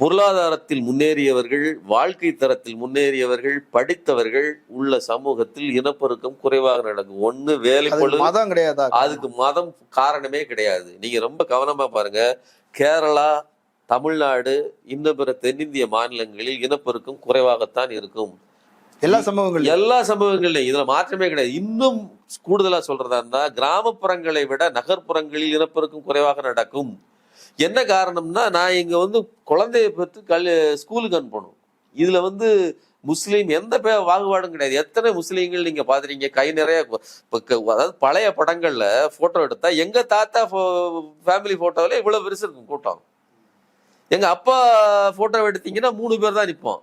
பொருளாதாரத்தில் முன்னேறியவர்கள் வாழ்க்கை தரத்தில் முன்னேறியவர்கள் படித்தவர்கள் உள்ள சமூகத்தில் இனப்பெருக்கம் குறைவாக நடக்கும். ஒண்ணு வேலை மதம் கிடையாதா? அதுக்கு மதம் காரணமே கிடையாது. நீங்க ரொம்ப கவனமா பாருங்க. கேரளா தமிழ்நாடு இன்னும் பிற தென்னிந்திய மாநிலங்களில் இனப்பெருக்கம் குறைவாகத்தான் இருக்கும். எல்லா சம்பவங்களும் எல்லா சமூகங்களையும் இதுல மாற்றமே கிடையாது. இன்னும் கூடுதலா சொல்றதா இருந்தா கிராமப்புறங்களை விட நகர்ப்புறங்களில் இனப்பெருக்கம் குறைவாக நடக்கும். என்ன காரணம்னா நான் இங்கே வந்து குழந்தைய பெற்று கல் ஸ்கூலுக்கு அனுப்பணும். இதில் வந்து முஸ்லீம் எந்த பே பாகுபாடும் கிடையாது. எத்தனை முஸ்லீம்கள் நீங்கள் பார்த்துறீங்க கை நிறைய இப்போ அதாவது பழைய படங்களில் ஃபோட்டோ எடுத்தால் எங்கள் தாத்தா ஃபேமிலி ஃபோட்டோவில் இவ்வளோ பெருசு இருக்கும் கூட்டம். எங்கள் அப்பா ஃபோட்டோ எடுத்தீங்கன்னா மூணு பேர் தான் நிற்போம்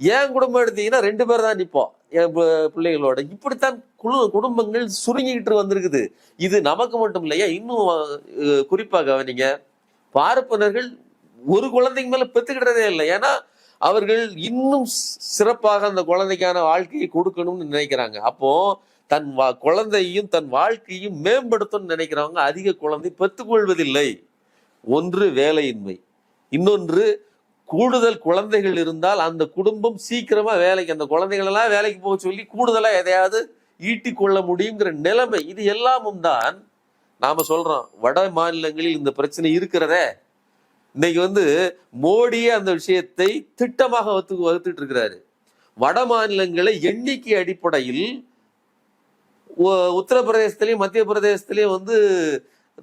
என் குடும்பம் எடுத்தீங்கன்னா ரெண்டு பேர் தான் நிற்போம் என் பிள்ளைகளோட. இப்படித்தான் குழு குடும்பங்கள் சுருங்கிக்கிட்டு வந்திருக்குது. இது நமக்கு மட்டும் இல்லையா? இன்னும் குறிப்பாக கவனிங்க. பார்ப்பனர்கள் ஒரு குழந்தைக்கு மேல பெற்றுக்கிட்டதே இல்லை. ஏன்னா அவர்கள் இன்னும் சிறப்பாக அந்த குழந்தைக்கான வாழ்க்கையை கொடுக்கணும்னு நினைக்கிறாங்க. அப்போ தன் வா குழந்தையும் தன் வாழ்க்கையும் மேம்படுத்தணும்னு நினைக்கிறவங்க அதிக குழந்தை பெற்றுக்கொள்வதில்லை ஒன்று வேலையின்மை. இன்னொன்று கூடுதல் குழந்தைகள் இருந்தால் அந்த குடும்பம் சீக்கிரமா வேலைக்கு அந்த குழந்தைகளெல்லாம் வேலைக்கு போக சொல்லி கூடுதலா எதையாவது ஈட்டி கொள்ள முடியுங்கிற நிலைமை இது எல்லாமும் தான். நாம சொல்றோம் வட மாநிலங்களில் இந்த பிரச்சனை இருக்கிறதே. இன்னைக்கு வந்து மோடியே அந்த விஷயத்தை திட்டமாக வகுத்து வகுத்துட்டு இருக்கிறாரு வட மாநிலங்களை எண்ணிக்கை அடிப்படையில் உத்தரப்பிரதேசத்திலையும் மத்திய பிரதேசத்திலையும் வந்து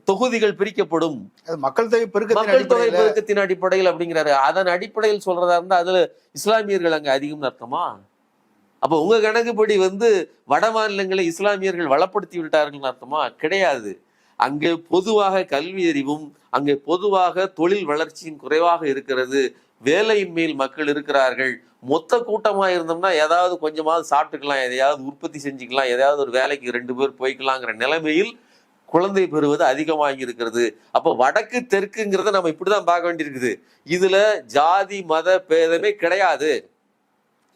தொகுதிகள் பிரிக்கப்படும். மக்கள் தொகை பெருக்கத்தின் மக்கள் தொகை பெருக்கத்தின் அடிப்படையில் அப்படிங்கிறாரு. அதன் அடிப்படையில் சொல்றதா இருந்தா அதுல இஸ்லாமியர்கள் அங்க அதிகம்னு அர்த்தமா? அப்ப உங்க கணக்குப்படி வந்து வட மாநிலங்களை இஸ்லாமியர்கள் வளப்படுத்தி விட்டார்கள் அர்த்தமா? கிடையாது. அங்கே பொதுவாக கல்வி அறிவும் அங்கே பொதுவாக தொழில் வளர்ச்சியும் குறைவாக இருக்கிறது. வேலையின்மையில் மக்கள் இருக்கிறார்கள். மொத்த கூட்டமா இருந்தோம்னா ஏதாவது கொஞ்சமாவது சாப்பிட்டுக்கலாம் எதையாவது உற்பத்தி செஞ்சுக்கலாம் எதையாவது ஒரு வேலைக்கு ரெண்டு பேர் போய்க்கலாங்கிற நிலைமையில் குழந்தை பெறுவது அதிகமாகி இருக்கிறது. அப்ப வடக்கு தெற்குங்கிறத நம்ம இப்படிதான் பார்க்க வேண்டியிருக்குது. இதுல ஜாதி மத பேதமே கிடையாது.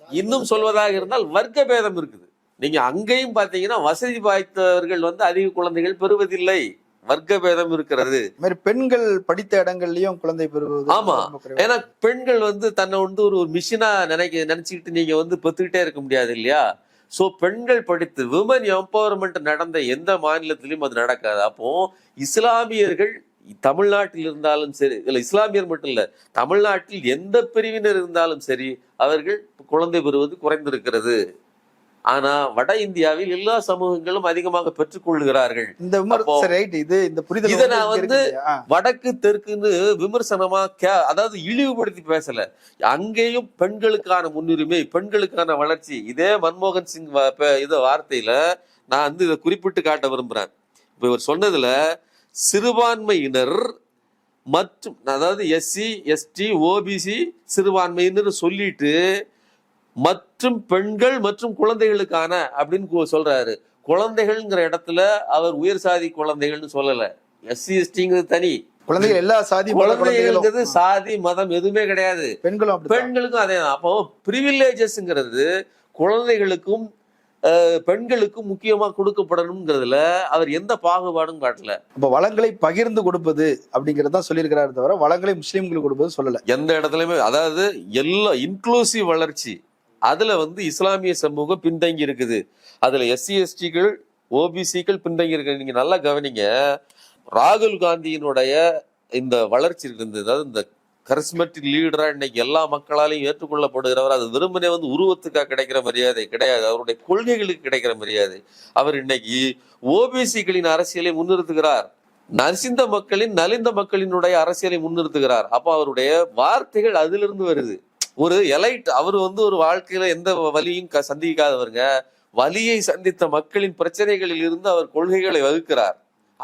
இன்னும் சொல்வதாக இருந்தால் வர்க்க பேதம் இருக்குது. நீங்க அங்கேயும் பாத்தீங்கன்னா வசதி வாய்த்தவர்கள் வந்து அதிக குழந்தைகள் பெறுவதில்லை. வர்க்க பேதம் இருக்கிறது பெண்கள் படித்த இடங்கள்லயும் குழந்தை பெறுவது ஆமா. ஏன்னா பெண்கள் வந்து தன்னை வந்து ஒரு மிஷினா நினைக்க நினைச்சுக்கிட்டு நீங்க வந்து பெத்துக்கிட்டே இருக்க முடியாது இல்லையா? சோ பெண்கள் படித்து விமன் எம்பவர்மெண்ட் நடந்த எந்த மாநிலத்திலும் அது நடக்காது. அப்போ இஸ்லாமியர்கள் தமிழ்நாட்டில் இருந்தாலும் சரி இல்ல இஸ்லாமியர் மட்டும் இல்ல தமிழ்நாட்டில் எந்த பிரிவினர் இருந்தாலும் சரி அவர்கள் குழந்தை பெறுவது குறைந்திருக்கிறது. ஆனா வட இந்தியாவில் எல்லா சமூகங்களும் அதிகமாக பெற்றுக்கொள்கிறார்கள் இந்த இது இந்த புரிதல் இதை நான் வந்து. வடக்கு தெற்குன்னு விமர்சனமா அதாவது இழிவுபடுத்தி பேசல. அங்கேயும் பெண்களுக்கான முன்னுரிமை பெண்களுக்கான வளர்ச்சி. இதே மன்மோகன் சிங் இது வார்த்தையில நான் வந்து இதை குறிப்பிட்டு காட்ட விரும்புறேன். இப்ப இவர் சொன்னதுல சிறுபான்மையினர் மற்றும் அதாவது எஸ்சி எஸ்டி ஓபிசி சிறுபான்மையினர் சொல்லிட்டு மற்றும் பெண்கள் மற்றும் குழந்தைகளுக்கான அப்படின்னு சொல்றாரு. குழந்தைகள்ங்கிற இடத்துல அவர் உயர் சாதி குழந்தைகள்னு சொல்லல. எஸ்சி எஸ்டிங்கிறது தனி. குழந்தைகள் எல்லா சாதி குழந்தைகளும். சாதி மதம் எதுவுமே கிடையாது. பெண்களும். பெண்களுக்கும் அதே தான். அப்போ ப்ரிவில்லேஜஸ்ங்கிறது குழந்தைகளுக்கும் பெண்களுக்கும் முக்கியமா கொடுக்கப்படணுங்கிறதுல அவர் எந்த பாகுபாடும் காட்டல. அப்ப வளங்களை பகிர்ந்து கொடுப்பது அப்படிங்கறத சொல்லியிருக்கிறாரு தவிர வளங்களை முஸ்லீம்களுக்கு கொடுப்பது சொல்லல. எந்த இடத்துலயுமே அதாவது எல்லா இன்க்ளூசிவ் வளர்ச்சி. அதுல வந்து இஸ்லாமிய சமூகம் பின்தங்கி இருக்குது. அதுல எஸ்சி எஸ்டிகள் ஓபிசிக்கள் பின்தங்கி இருக்கு. நீங்க நல்லா கவனிங்க. ராகுல் காந்தியினுடைய இந்த வளர்ச்சி இருந்தது. அதாவது இந்த கரிஸ்மெட்டிக் லீடரா இன்னைக்கு எல்லா மக்களாலையும் ஏற்றுக்கொள்ளப்படுகிறவர். அது விரும்பினே வந்து உருவத்துக்காக கிடைக்கிற மரியாதை கிடையாது. அவருடைய கொள்கைகளுக்கு கிடைக்கிற மரியாதை. அவர் இன்னைக்கு ஓபிசிகளின் அரசியலை முன்னிறுத்துகிறார். நசிந்த மக்களின் நலிந்த மக்களினுடைய அரசியலை முன்னிறுத்துகிறார். அப்போ அவருடைய வார்த்தைகள் அதிலிருந்து வருது. ஒரு எலைட் அவர் வந்து ஒரு வாழ்க்கையில எந்த வலியும் சந்திக்காதவருங்க. வலியை சந்தித்த மக்களின் பிரச்சனைகளில் இருந்து அவர் கொள்கைகளை வகுக்கிறார்.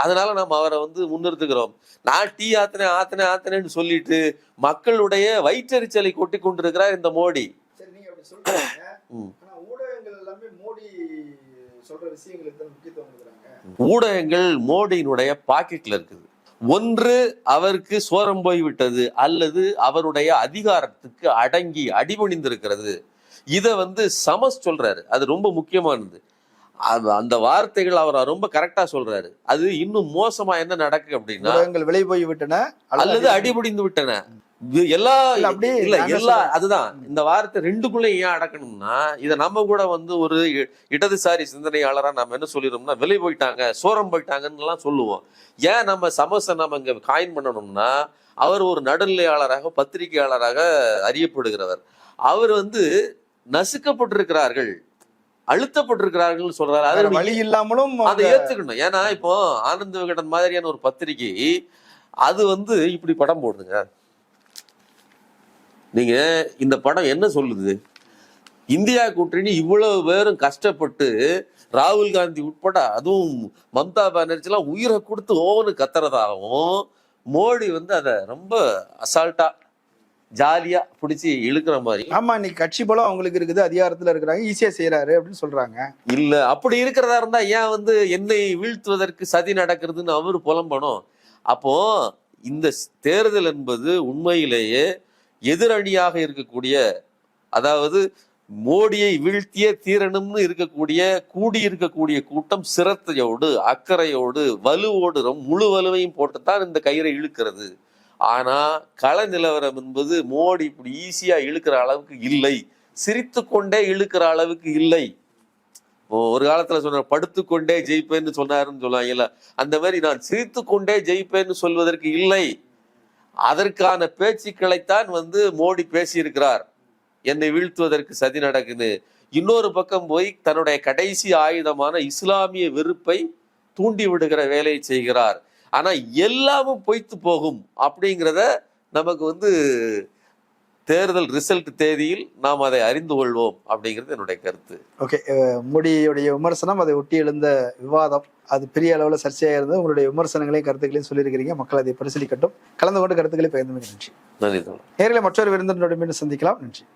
அதனால நம்ம அவரை வந்து முன்னிறுத்துகிறோம். நான் டீ ஆத்தினேன் ஆத்தினேன் ஆத்தினேன்னு சொல்லிட்டு மக்களுடைய வயிற்றெரிச்சலை கொட்டி கொண்டிருக்கிறார் இந்த மோடி. ஊடகங்கள் மோடியினுடைய பாக்கெட்ல இருக்குது. ஒன்று அவருக்கு சோரம் போய்விட்டது அல்லது அவருடைய அதிகாரத்துக்கு அடங்கி அடிபணிந்திருக்கிறது. இத வந்து சமஸ் சொல்றாரு. அது ரொம்ப முக்கியமானது. அது அந்த வார்த்தைகள் அவர் ரொம்ப கரெக்டா சொல்றாரு. அது இன்னும் மோசமா என்ன நடக்கு அப்படின்னா விலை போய் விட்டன அல்லது அடிபடிந்து விட்டன. எல்லா இல்ல, அப்படியே இல்ல நாங்க எல்லா. அதுதான். இந்த வார்த்தை ரெண்டுக்குள்ள ஏன் அடக்கணும்னா இத நம்ம கூட வந்து ஒரு இடதுசாரி சிந்தனையாளரா நம்ம என்ன சொல்லிடுறோம்னா விலை போயிட்டாங்க சோரம் போயிட்டாங்கன்னு எல்லாம் சொல்லுவோம். ஏன் நம்ம சமோசை நம்ம இங்க காயின் பண்ணணும்னா அவர் ஒரு நடுநிலையாளராக பத்திரிகையாளராக அறியப்படுகிறவர். அவர் வந்து நசுக்கப்பட்டிருக்கிறார்கள் அழுத்தப்பட்டிருக்கிறார்கள் சொல்றாரு. அது வழி இல்லாமலும் அதை ஏத்துக்கணும். ஏன்னா இப்போ ஆனந்த விகடன் மாதிரியான ஒரு பத்திரிகை அது வந்து இப்படி படம் போடுதுங்க. நீங்க இந்த படம் என்ன சொல்லுது? இந்தியா கூட்டணி இவ்வளவு பேரும் கஷ்டப்பட்டு ராகுல் காந்தி உட்பட அதுவும் மம்தா பானர்ஜி எல்லாம் உயிரை கொடுத்து ஓவனு கத்துறதாகவும் மோடி வந்து அதை ரொம்ப அசால்ட்டா ஜாலியா பிடிச்சி இழுக்கிற மாதிரி. ஆமா இன்னைக்கு கட்சி பலம் அவங்களுக்கு இருக்குது அதிகாரத்துல இருக்கிறாங்க ஈஸியா செய்யறாரு அப்படின்னு சொல்றாங்க. இல்ல அப்படி இருக்கிறதா இருந்தா ஏன் வந்து என்னை வீழ்த்துவதற்கு சதி நடக்கிறதுன்னு அவரு புலம்பணும்? அப்போ இந்த தேர்தல் என்பது உண்மையிலேயே எதிரணியாக இருக்கக்கூடிய அதாவது மோடியை வீழ்த்திய தீரணும்னு இருக்கக்கூடிய கூடி இருக்கக்கூடிய கூட்டம் சிரத்தையோடு அக்கறையோடு வலுவோடு முழு வலுவையும் போட்டுத்தான் இந்த கயிறை இழுக்கிறது. ஆனா கள நிலவரம் என்பது மோடி இப்படி ஈஸியா இழுக்கிற அளவுக்கு இல்லை. சிரித்து கொண்டே இழுக்கிற அளவுக்கு இல்லை. ஒரு காலத்துல சொன்ன படுத்துக்கொண்டே ஜெயிப்பேன்னு சொன்னாருன்னு சொல்லுவாங்கல்ல அந்த மாதிரி நான் சிரித்து கொண்டே ஜெயிப்பேன்னு சொல்வதற்கு இல்லை. அதற்கான பேச்சுக்களைத்தான் வந்து மோடி பேசியிருக்கிறார். என்னை வீழ்த்துவதற்கு சதி நடக்குது. இன்னொரு பக்கம் போய் தன்னுடைய கடைசி ஆயுதமான இஸ்லாமிய வெறுப்பை தூண்டி விடுகிற வேலையை செய்கிறார். ஆனா எல்லாமும் பொய்த்து போகும் அப்படிங்கிறத நமக்கு வந்து தேர்தல் ரிசல்ட் தேதியில் நாம் அதை அறிந்து கொள்வோம் அப்படிங்கிறது என்னுடைய கருத்து. ஓகே மோடியுடைய விமர்சனம் அதை ஒட்டி எழுந்த விவாதம் அது பெரிய அளவுல சர்ச்சையா இருந்தது. உங்களுடைய விமர்சனங்களையும் கருத்துக்களையும் சொல்லியிருக்கிறீங்க. மக்கள் அதை பரிசீலிக்கட்டும். கலந்து கொண்டு கருத்துக்களை பகிர்ந்து நன்றி. நன்றி நேரில் மற்றொரு விருந்தினருடன் மீண்டும் சந்திக்கலாம். நன்றி.